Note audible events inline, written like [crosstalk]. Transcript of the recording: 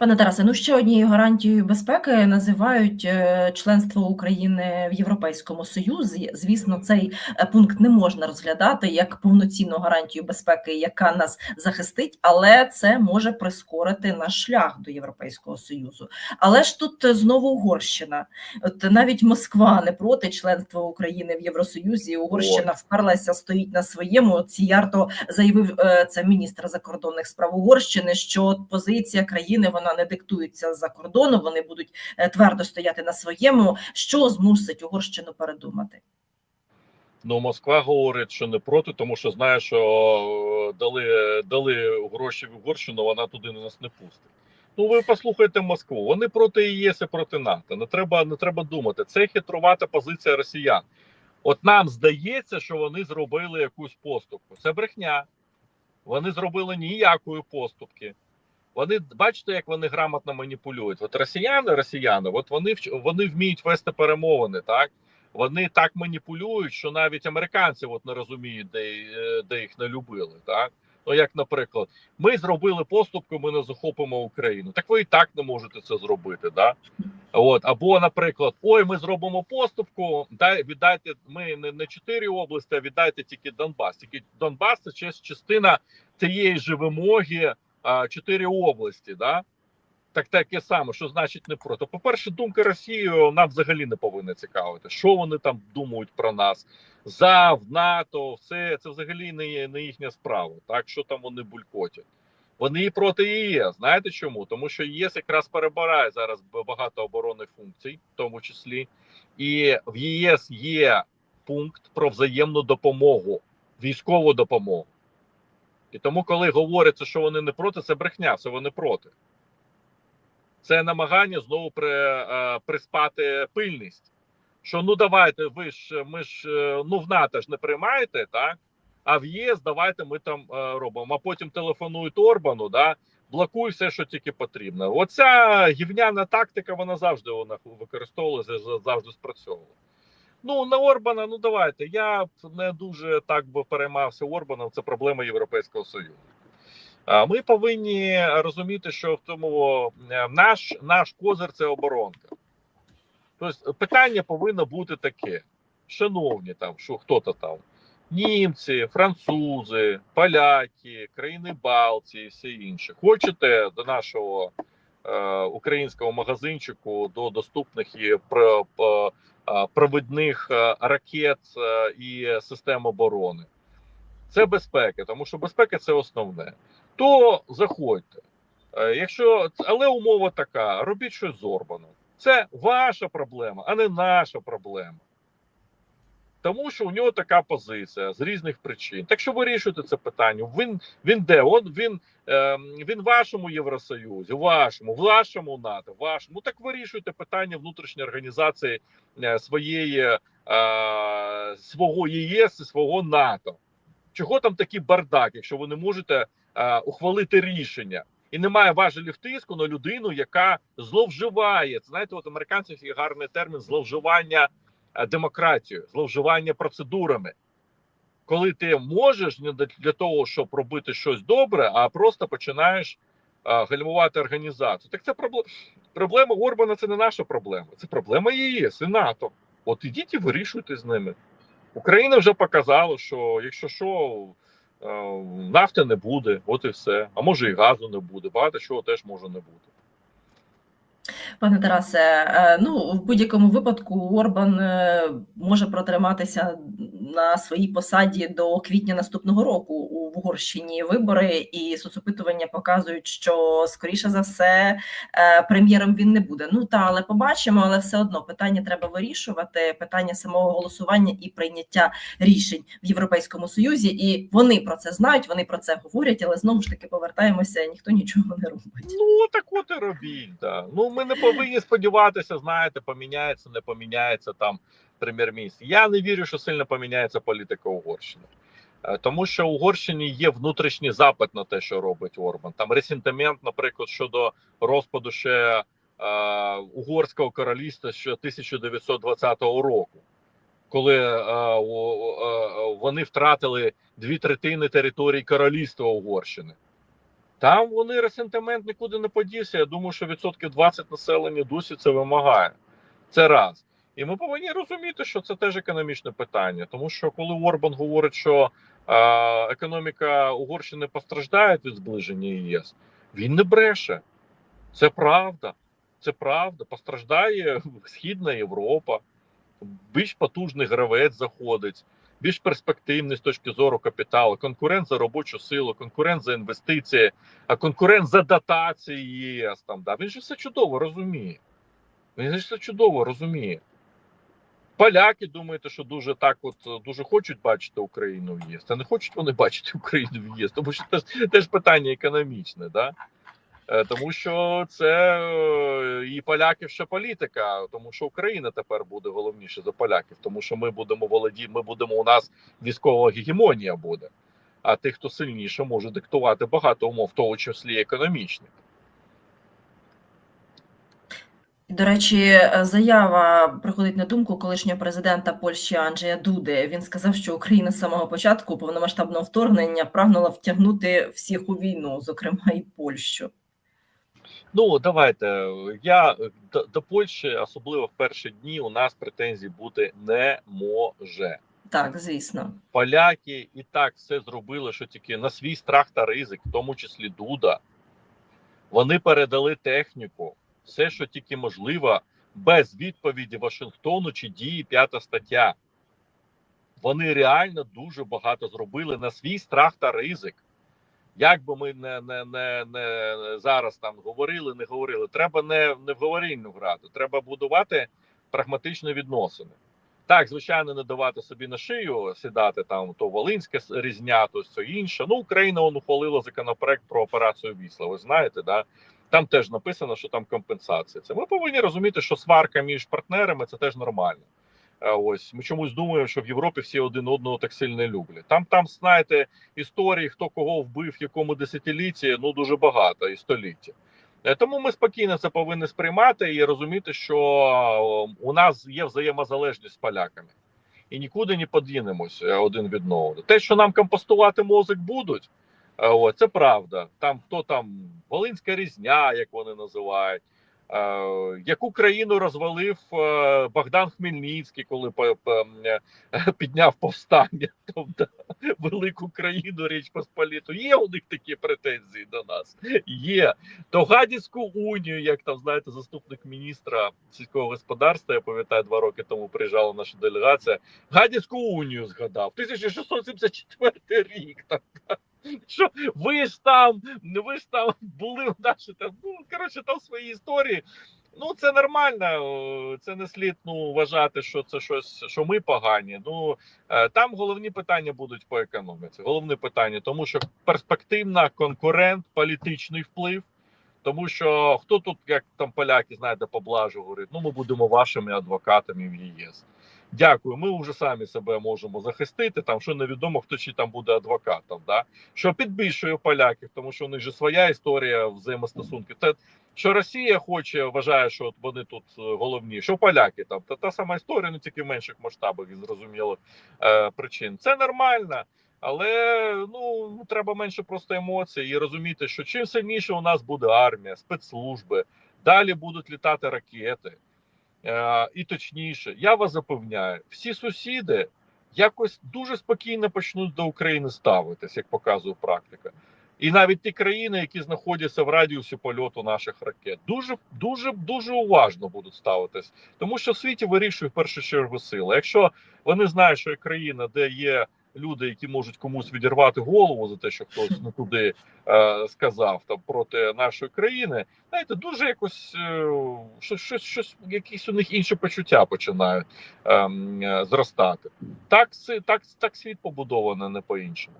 Пане Тарасе, ну ще однією гарантією безпеки називають е, членство України в Європейському Союзі. Звісно, цей е, пункт не можна розглядати як повноцінну гарантію безпеки, яка нас захистить, але це може прискорити наш шлях до Європейського Союзу. Але ж тут знову Угорщина. От навіть Москва не проти членства України в Євросоюзі. Угорщина вперлася, стоїть на своєму. Ціярто заявив е, це міністр закордонних справ Угорщини, що позиція країни вона не диктується за кордону. Вони будуть е, твердо стояти на своєму. Що змусить Угорщину передумати? Ну, Москва говорить, що не проти, тому що знає, що е, дали дали гроші в Угорщину, вона туди нас не пустить. Ну, ви послухайте Москву. Вони проти ЄС і проти НАТО. Не треба не треба думати. Це хитрувата позиція росіян. От нам здається, що вони зробили якусь поступку. Це брехня. Вони зробили ніякої поступки. Вони бачите, як вони грамотно маніпулюють. От росіяни, росіяни, от вони вони вміють вести перемовини, так вони так маніпулюють, що навіть американці от не розуміють, де е, де їх не любили. Так ну як, наприклад, ми зробили поступку, ми не захопимо Україну. Так ви і так не можете це зробити. Да? От або, наприклад, ой, ми зробимо поступку. Дай віддайте ми не не чотири області, а віддайте тільки Донбас. Тільки Донбас це частина цієї ж вимоги чотири області. Да? Так таке саме, що значить не проти. По-перше, думка Росії нам взагалі не повинна цікавити, що вони там думають про нас. За в НАТО, все це взагалі не не їхня справа. Так що там вони булькотять. Вони проти ЄС. Знаєте чому? Тому що ЄС якраз перебирає зараз багато оборонних функцій, в тому числі, і в ЄС є пункт про взаємну допомогу, військову допомогу. І тому, коли говориться, що вони не проти, це брехня, це вони проти. Це намагання знову при, е, приспати пильність. Що ну давайте, ви ж ми ж е, ну в НАТО ж не приймаєте, так? А в ЄС давайте ми там е, робимо. А потім телефонують Орбану, да, блокуй все, що тільки потрібно. Оця гівняна тактика, вона завжди вона використовувалася, завжди спрацьовувала. Ну на Орбана, ну давайте. Я не дуже так би переймався Орбаном. Це проблема Європейського Союзу. Ми повинні розуміти, що в тому е, наш наш козир це оборонка. Тобто питання повинно бути таке: шановні, там що хто-то там, німці, французи, поляки, країни Балтії, все інше. Хочете до нашого е, українського магазинчику, до доступних і про, про провідних е, ракет е, і систем оборони. Це безпека, тому що безпека це основне. То заходьте. Е, якщо але умова така: робіть щось з Орбаном. Це ваша проблема, а не наша проблема. Тому що у нього така позиція з різних причин. Так що вирішуйте це питання. Він він де? Он він е, він вашому Євросоюзі, вашому, вашому НАТО, вашому. Ну так вирішуйте питання внутрішньої організації е, своєї е, свого ЄС і свого НАТО. Чого там такий бардак, якщо ви не можете е, ухвалити рішення? І немає важелів тиску на людину, яка зловживає. Знаєте, от американців є гарний термін зловживання демократію, зловживання процедурами, коли ти можеш не для того, щоб робити щось добре, а просто починаєш е, гальмувати організацію. Так це проблема проблема Орбана. Це не наша проблема, це проблема ЄС і НАТО. От ідіть і вирішуйте з ними. Україна вже показала, що якщо що. Е, нафти не буде, от і все. А може і газу не буде. Багато чого теж може не бути. Пане Тарасе, е, ну в будь-якому випадку Орбан е, може протриматися на своїй посаді до квітня наступного року у Угорщині вибори, і соцопитування показують, що скоріше за все е, прем'єром він не буде. Ну та але побачимо, але все одно питання треба вирішувати. Питання самого голосування і прийняття рішень в Європейському Союзі, і вони про це знають, вони про це говорять, але знову ж таки повертаємося. Ніхто нічого не робить. Ну так от і робіть. Да. Ну ми не повинні сподіватися, знаєте, поміняється, не поміняється там прем'єр-міністр. Я не вірю, що сильно поміняється політика Угорщини. Е, тому що в Угорщині є внутрішній запит на те, що робить Орбан. Там ресентимент, наприклад, щодо розпаду ще е, угорського королівства ще 1920 року, коли е, е, вони втратили дві третини території королівства Угорщини. Там вони ресентимент нікуди не подівся. Я думаю, що відсотків 20 населення досі це вимагає. Це раз. І ми повинні розуміти, що це теж економічне питання. Тому що коли Орбан говорить, що е, економіка Угорщини постраждає від зближення ЄС, він не бреше. Це правда. Це правда. Постраждає Східна Європа, більш потужний гравець заходить, більш перспективний з точки зору капіталу, конкурент за робочу силу, конкурент за інвестиції, а конкурент за дотації ЄС. Там, да. Він же все чудово розуміє. Він же все чудово розуміє. Поляки думаєте, що дуже так, от дуже хочуть бачити Україну в ЄС. Та не хочуть вони бачити Україну в ЄС, тому що це ж теж питання економічне, да? Е, тому що це е, і поляків ще політика, тому що Україна тепер буде головніше за поляків, тому що ми будемо володі, ми будемо у нас військова гегемонія буде. А тих, хто сильніше, може диктувати багато умов, в тому числі економічних. До речі, заява приходить на думку колишнього президента Польщі Анджея Дуди. Він сказав, що Україна з самого початку повномасштабного вторгнення прагнула втягнути всіх у війну, зокрема і Польщу. Ну давайте я до, до Польщі, особливо в перші дні, у нас претензій бути не може. Так, звісно. Поляки і так все зробили, що тільки на свій страх та ризик, в тому числі Дуда. Вони передали техніку, все, що тільки можливо, без відповіді Вашингтону чи дії п'ята стаття. Вони реально дуже багато зробили на свій страх та ризик. Як би ми не, не, не, не зараз там говорили, не говорили, треба не, не в говорильну грати, треба будувати прагматичні відносини. Так, звичайно, не давати собі на шию сідати там то Волинське різня, то все інше. Ну, Україна он ухвалила законопроект про операцію Вісла. Ви знаєте, да? Там теж написано, що там компенсація. Це ми повинні розуміти, що сварка між партнерами це теж нормально. Е, Ось ми чомусь думаємо, що в Європі всі один одного так сильно люблять. Там, там знаєте, історії, хто кого вбив, в якому десятилітті, ну дуже багато і століття. Е, Тому ми спокійно це повинні сприймати і розуміти, що е, у нас є взаємозалежність з поляками, і нікуди не подінемось один від одного. Те, що нам компостувати мозок будуть, це правда. Там хто там Волинська різня, як вони називають. Е, Яку країну розвалив е, Богдан Хмельницький, коли е, [laughs] підняв повстання [laughs] тобто, велику країну Річ Посполіту? Є у них такі претензії до нас? Є. То Гадяцьку унію, як там знаєте, заступник міністра сільського господарства, я пам'ятаю, два роки тому приїжджала наша делегація. Гадяцьку унію згадав. 1674 рік. Там, що ви ж там, ви ж там були наші там. Ну коротше, там свої історії. Ну, це нормально. Це не слід ну вважати, що це щось, що ми погані. Ну е, там головні питання будуть по економіці. Головне питання, тому що перспективна конкурент, політичний вплив. Тому що хто тут, як там поляки, знаєте, поблажу говорить, ну ми будемо вашими адвокатами в ЄС. Дякую. Ми вже самі себе можемо захистити. Там що невідомо, хто чи там буде адвокатом. Да? Що підбільшує поляків, тому що у них же своя історія взаємостосунків. Те, що Росія хоче, вважає, що от вони тут е, головні, що поляки там та, та сама історія, ну тільки в менших масштабах і зрозумілих е, причин. Це нормально. Але ну треба менше просто емоцій і розуміти, що чим сильніше у нас буде армія, спецслужби, далі будуть літати ракети. Е, і точніше, я вас запевняю, всі сусіди якось дуже спокійно почнуть до України ставитись, як показує практика. І навіть ті країни, які знаходяться в радіусі польоту наших ракет, дуже дуже дуже уважно будуть ставитись, тому що в світі вирішує в першу чергу сила. Якщо вони знають, що є країна, де є люди, які можуть комусь відірвати голову за те, що хтось не туди е, сказав там проти нашої країни, знаєте, дуже якось е, щось, щось, якісь у них інші почуття починають е, е, зростати. Так, так, так світ побудований, не по-іншому.